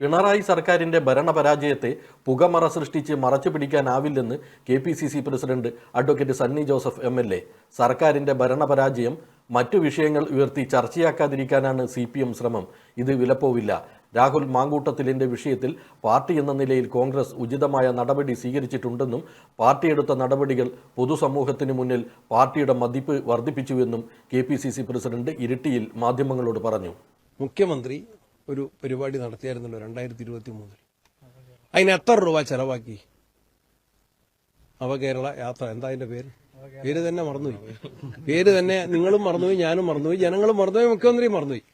പിണറായി സർക്കാരിന്റെ ഭരണപരാജയത്തെ പുകമറ സൃഷ്ടിച്ച് മറച്ചു പിടിക്കാനാവില്ലെന്ന് K P C C president advocate Sunny Joseph M L A. സർക്കാരിന്റെ ഭരണപരാജയം മറ്റു വിഷയങ്ങൾ ഉയർത്തി ചർച്ചയാക്കാതിരിക്കാനാണ് സി പി എം ശ്രമം. ഇത് വിലപ്പോവില്ല. രാഹുൽ മാങ്കൂട്ടത്തിലിന്റെ വിഷയത്തിൽ പാർട്ടി എന്ന നിലയിൽ കോൺഗ്രസ് ഉചിതമായ നടപടി സ്വീകരിച്ചിട്ടുണ്ടെന്നും പാർട്ടിയെടുത്ത നടപടികൾ പൊതുസമൂഹത്തിന് മുന്നിൽ പാർട്ടിയുടെ മതിപ്പ് വർദ്ധിപ്പിച്ചുവെന്നും K P C C president ഇരിട്ടിയിൽ മാധ്യമങ്ങളോട് പറഞ്ഞു. മുഖ്യമന്ത്രി ഒരു പരിപാടി നടത്തിയായിരുന്നല്ലോ രണ്ടായിരത്തി ഇരുപത്തി മൂന്നിൽ അതിന് എത്ര രൂപ ചെലവാക്കി? നവകേരള യാത്ര എന്താ അതിന്റെ പേര്? പേര് തന്നെ മറന്നുപോയി. പേര് തന്നെ നിങ്ങളും മറന്നുപോയി ഞാനും മറന്നുപോയി ജനങ്ങളും മറന്നുപോയി മുഖ്യമന്ത്രിയും മറന്നുപോയി.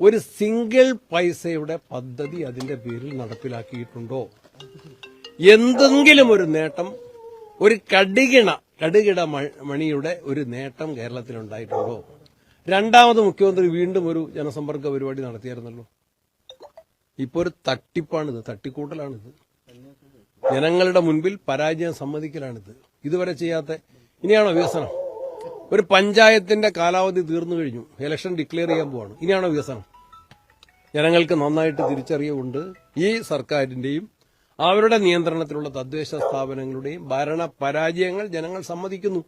ഒരു സിംഗിൾ പൈസയുടെ പദ്ധതി അതിന്റെ പേരിൽ നടപ്പിലാക്കിയിട്ടുണ്ടോ? എന്തെങ്കിലും ഒരു നേട്ടം ഒരു കടികിണ കടുകിട മണിയുടെ ഒരു നേട്ടം കേരളത്തിലുണ്ടായിട്ടുണ്ടോ? രണ്ടാമത് മുഖ്യമന്ത്രി വീണ്ടും ഒരു ജനസമ്പർക്ക പരിപാടി നടത്തിയായിരുന്നല്ലോ. ഇപ്പൊ ഒരു തട്ടിപ്പാണിത് തട്ടിക്കൂട്ടലാണിത്. ജനങ്ങളുടെ മുൻപിൽ പരാജയം സമ്മതിക്കലാണിത്. ഇതുവരെ ചെയ്യാത്ത ഇനിയാണോ വികസനം? ഒരു പഞ്ചായത്തിന്റെ കാലാവധി തീർന്നു കഴിഞ്ഞു. ഇലക്ഷൻ ഡിക്ലെയർ ചെയ്യാൻ പോവാണ്. ഇനിയാണോ വികസനം? ജനങ്ങൾക്ക് നന്നായിട്ട് തിരിച്ചറിയുണ്ട് ഈ സർക്കാരിന്റെയും അവരുടെ നിയന്ത്രണത്തിലുള്ള തദ്ദേശ സ്ഥാപനങ്ങളുടെയും ഭരണ പരാജയങ്ങൾ ജനങ്ങൾ സമ്മതിക്കുന്നു.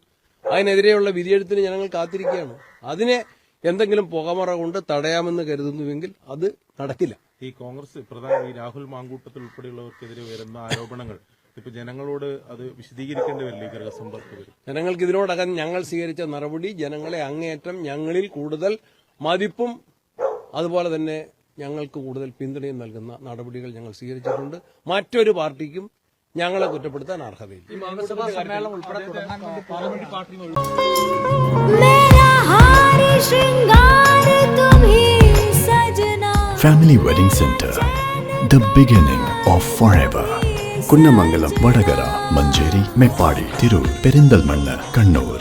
അതിനെതിരെയുള്ള വിധിയെഴുത്തിന് ജനങ്ങൾ കാത്തിരിക്കുകയാണ്. അതിനെ എന്തെങ്കിലും പുകമറ കൊണ്ട് തടയാമെന്ന് കരുതുന്നുവെങ്കിൽ അത് നടക്കില്ല. ഈ കോൺഗ്രസ് പ്രധാന ഈ രാഹുൽ മാങ്കൂട്ടത്തിൽ ഉൾപ്പെടെയുള്ളവർക്കെതിരെ ഉയരുന്ന ആരോപണങ്ങൾ ഇപ്പൊ ജനങ്ങളോട് അത് വിശദീകരിക്കേണ്ടി വരില്ല ഈ ഗൃഹസമ്പർക്ക ജനങ്ങൾക്ക് ഇതിനോടകം ഞങ്ങൾ സ്വീകരിച്ച നടപടി ജനങ്ങളെ അങ്ങേയറ്റം ഞങ്ങളിൽ കൂടുതൽ മതിപ്പും അതുപോലെ തന്നെ ഞങ്ങൾക്ക് കൂടുതൽ പിന്തുണയും നൽകുന്ന നടപടികൾ ഞങ്ങൾ സ്വീകരിച്ചിട്ടുണ്ട്. മറ്റൊരു പാർട്ടിക്കും ഞങ്ങളെ കുറ്റപ്പെടുത്താൻ അർഹതയില്ല. Family wedding centre the beginning of forever Kunnamangalam Vadakara Manjeri Meppadi Tirur Perinthalmanna Kannur